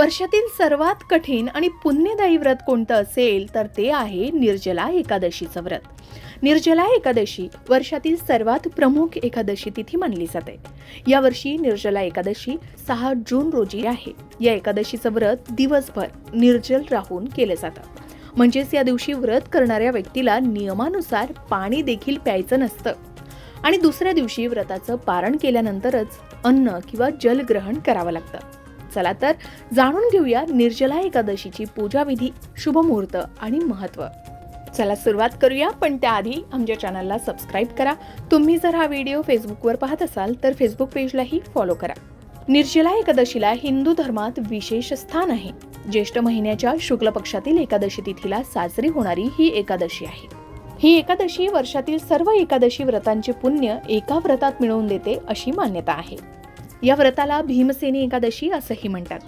वर्षातील सर्वात कठीण आणि पुण्यदायी व्रत कोणतं असेल तर ते आहे निर्जला एकादशीचं व्रत. निर्जला एकादशी वर्षातील सर्वात प्रमुख एकादशी तिथी मानली जाते. यावर्षी निर्जला एकादशी सहा जून रोजी आहे. या एकादशीचं व्रत दिवसभर निर्जल राहून केलं जातं. म्हणजेच या दिवशी व्रत करणाऱ्या व्यक्तीला नियमानुसार पाणी देखील प्यायचं नसतं. आणि दुसऱ्या दिवशी व्रताचं पारण केल्यानंतरच अन्न किंवा जल ग्रहण करावं लागतं. चला तर जाणून घेऊया निर्जला एकादशीची पूजाविधी शुभमुहूर्त आणि महत्त्व चला सुरुवात करूया पण त्याआधी आमच्या चॅनलला सबस्क्राईब करा. तुम्ही जर हा व्हिडिओ फेसबुकवर पाहत असाल तर फेसबुक पेजलाही फॉलो करा. निर्जला एकादशीला हिंदू धर्मात विशेष स्थान आहे. ज्येष्ठ महिन्याच्या शुक्ल पक्षातील एकादशी तिथीला साजरी होणारी ही एकादशी आहे. ही एकादशी वर्षातील सर्व एकादशी व्रतांचे पुण्य एका व्रतात मिळवून देते अशी मान्यता आहे. या व्रताला भीमसेनी एकादशी असंही म्हणतात.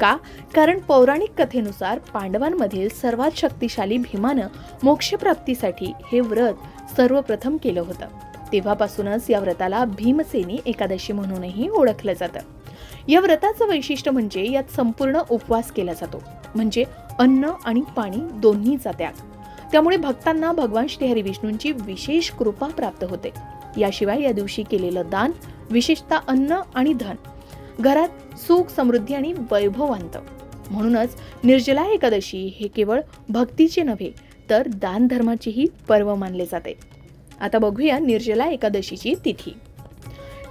का? कारण पौराणिक कथेनुसार पांडवांमधील सर्वात शक्तिशाली भीमानं मोक्षप्राप्तीसाठी हे व्रत सर्वप्रथम केलं होतं. तेव्हापासूनच या व्रताला भीमसेनी एकादशी म्हणूनही ओळखलं जातं. या व्रताचं वैशिष्ट्य म्हणजे यात संपूर्ण उपवास केला जातो. म्हणजे अन्न आणि पाणी दोन्हीचा त्याग त्यामुळे भक्तांना भगवान श्रीहरी विष्णूंची विशेष कृपा प्राप्त होते. याशिवाय या दिवशी केलेलं दान विशेषतः अन्न आणि धन. घरात सुख समृद्धी आणि वैभव आणतं म्हणूनच निर्जला एकादशी हे केवळ भक्तीचे नव्हे तर दानधर्माचीही पर्व मानले जाते. आता बघूया निर्जला एकादशीची तिथी.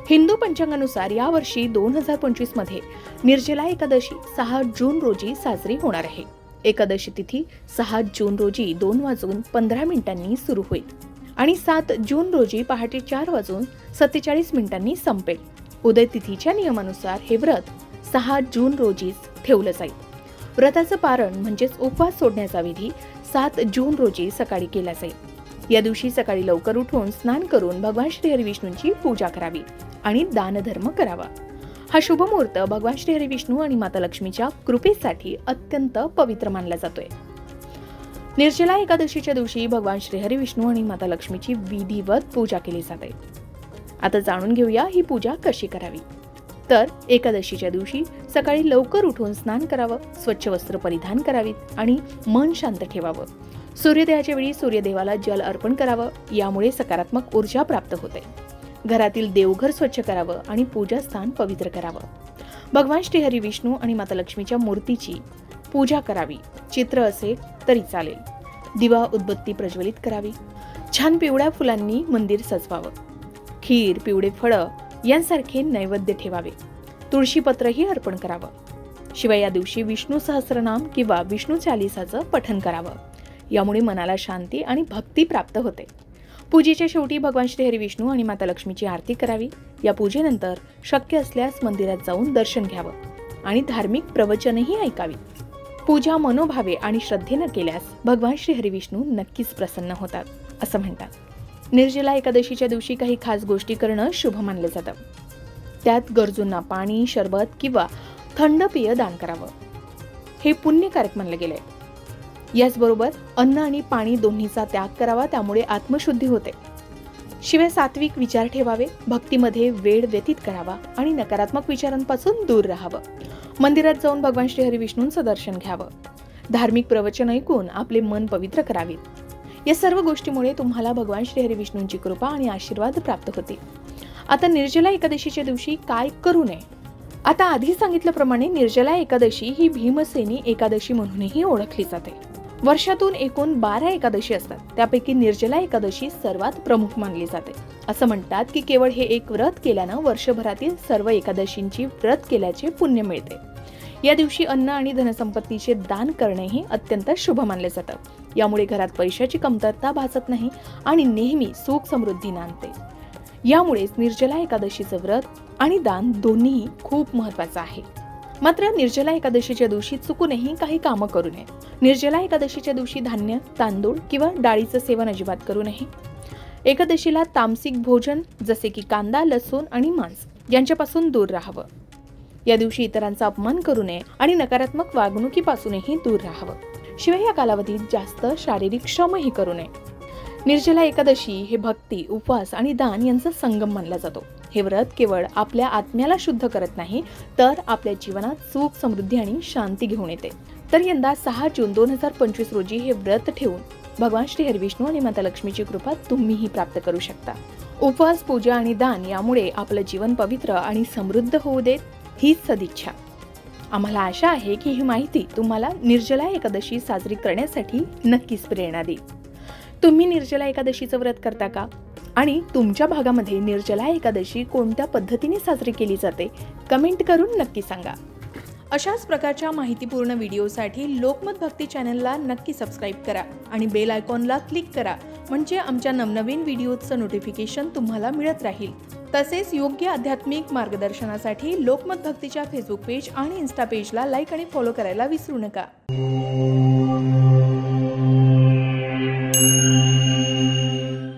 हिंदू पंचांगानुसार यावर्षी दोन हजार पंचवीसमध्ये निर्जला एकादशी सहा जून रोजी साजरी होणार आहे. एकादशी तिथी सहा जून रोजी दोन वाजून पंधरा मिनिटांनी सुरू होईल. आणि सात जून रोजी पहाटे चार वाजून सत्तेचाळीस मिनिटांनी संपेल. उदय तिथीच्या नियमानुसार हे व्रत सहा जून रोजीच ठेवलं जाईल. व्रताचं पारण म्हणजेच उपवास सोडण्याचा विधी सात जून रोजी सकाळी केला जाईल. या दिवशी सकाळी लवकर उठून स्नान करून भगवान श्रीहरी विष्णूंची पूजा करावी आणि दानधर्म करावा. हा शुभ मुहूर्त भगवान श्रीहरी विष्णू आणि माता लक्ष्मीच्या कृपेसाठी अत्यंत पवित्र मानला जातोय. निर्जला एकादशीच्या दिवशी भगवान श्रीहरी विष्णू आणि माता लक्ष्मीची विधिवत पूजा केली जाते. आता जाणून घेऊया ही पूजा कशी करावी. तर एकादशीच्या दिवशी सकाळी लवकर उठून स्नान करावं स्वच्छ वस्त्र परिधान करावीत आणि मन शांत ठेवावं. सूर्योदयाच्या वेळी सूर्यदेवाला जल अर्पण करावं यामुळे सकारात्मक ऊर्जा प्राप्त होते. घरातील देवघर स्वच्छ करावं आणि पूजास्थान पवित्र करावं. भगवान श्रीहरी विष्णू आणि माता लक्ष्मीच्या मूर्तीची पूजा करावी चित्र असेल तरी चालेल. दिवा उदबत्ती प्रज्वलित करावी. छान पिवळ्या फुलांनी मंदिर सजवावं. खीर पिवळे फळं यांसारखे नैवेद्य ठेवावे. तुळशीपत्रही अर्पण करावं. शिवाय या दिवशी विष्णू सहस्रनाम किंवा विष्णू चालिसाचं पठन करावं. यामुळे मनाला शांती आणि भक्ती प्राप्त होते. पूजेच्या शेवटी भगवान श्रीहरी विष्णू आणि माता लक्ष्मीची आरती करावी. या पूजेनंतर शक्य असल्यास मंदिरात जाऊन दर्शन घ्यावं आणि धार्मिक प्रवचनही ऐकावी. पूजा मनोभावे आणि श्रद्धेनं केल्यास भगवान श्री हरिविष्णू नक्कीच प्रसन्न होतात असं म्हणतात. निर्जला एकादशीच्या दिवशी काही खास गोष्टी करणं शुभ मानलं जातं. त्यात गरजूंना पाणी शरबत किंवा थंड पेय दान करावं. हे पुण्यकारक मानलं गेलंय. याचबरोबर अन्न आणि पाणी दोन्हीचा त्याग करावा त्यामुळे आत्मशुद्धी होते. शिवाय सात्विक विचार ठेवावे भक्तीमध्ये वेळ व्यतीत करावा आणि नकारात्मक विचारांपासून दूर राहावं. मंदिरात जाऊन भगवान श्रीहरी विष्णूंचं दर्शन घ्यावं. धार्मिक प्रवचन ऐकून आपले मन पवित्र करावीत. या सर्व गोष्टीमुळे तुम्हाला भगवान श्रीहरी विष्णूंची कृपा आणि आशीर्वाद प्राप्त होतील. आता निर्जला एकादशीच्या दिवशी काय करू नये? आता आधी सांगितल्याप्रमाणे निर्जला एकादशी ही भीमसेनी एकादशी म्हणूनही ओळखली जाते. वर्षातून एकूण बारा एकादशी असतात. त्यापैकी निर्जला एकादशी सर्वात प्रमुख मानली जाते. असं म्हणतात की केवळ हे एक व्रत केल्यानं वर्षभरातील सर्व एकादशींची व्रत केल्याचे पुण्य मिळते. या दिवशी अन्न आणि धनसंपत्तीचे दान करणेही अत्यंत शुभ मानले जातं. यामुळे घरात पैशाची कमतरता भासत नाही आणि नेहमी सुख समृद्धी नांदते. यामुळेच निर्जला एकादशीचं व्रत आणि दान दोन्हीही खूप महत्वाचं आहे. मात्र निर्जला एकादशीच्या दिवशी चुकूनही काही कामं करू नये. निर्जला एकादशीच्या दिवशी धान्य तांदूळ किंवा डाळीचं सेवन अजिबात करू नये. एकादशीला तामसिक भोजन जसे की कांदा लसूण आणि मांस यांच्यापासून दूर राहावं. या दिवशी इतरांचा अपमान करू नये आणि नकारात्मक वागणुकीपासूनही दूर राहावं. शिवाय या कालावधीत जास्त शारीरिक श्रमही करू नये. निर्जला एकादशी हे भक्ती उपवास आणि दान यांचा संगम मानला जातो. हे व्रत केवळ आपल्या आत्म्याला शुद्ध करत नाही तर आपल्या जीवनात सुख समृद्धी आणि शांती घेऊन येते. तर यंदा सहा जून दोन हजार पंचवीस रोजी हे व्रत ठेवून भगवान श्री हरविष्णू आणि माता लक्ष्मीची कृपा तुम्हीही प्राप्त करू शकता. उपवास पूजा आणि दान यामुळे आपलं जीवन पवित्र आणि समृद्ध होऊ देत हीच सदिच्छा. आम्हाला आशा आहे की ही माहिती तुम्हाला निर्जला एकादशी साजरी करण्यासाठी नक्कीच प्रेरणा देईल. तुम्ही निर्जला एकादशीचं व्रत करता का? आणि तुमच्या भागामध्ये निर्जला एकादशी कोणत्या पद्धतीने साजरी केली जाते कमेंट करून नक्की सांगा. अशाच प्रकारच्या माहितीपूर्ण व्हिडिओसाठी लोकमत भक्ती चॅनलला नक्की सबस्क्राईब करा आणि बेल आयकॉनला क्लिक करा म्हणजे आमच्या नवनवीन व्हिडिओचं नोटिफिकेशन तुम्हाला मिळत राहील. तसेच योग्य आध्यात्मिक मार्गदर्शनासाठी लोकमत भक्तीच्या फेसबुक पेज आणि इन्स्टा पेजला लाईक आणि फॉलो करायला विसरू नका.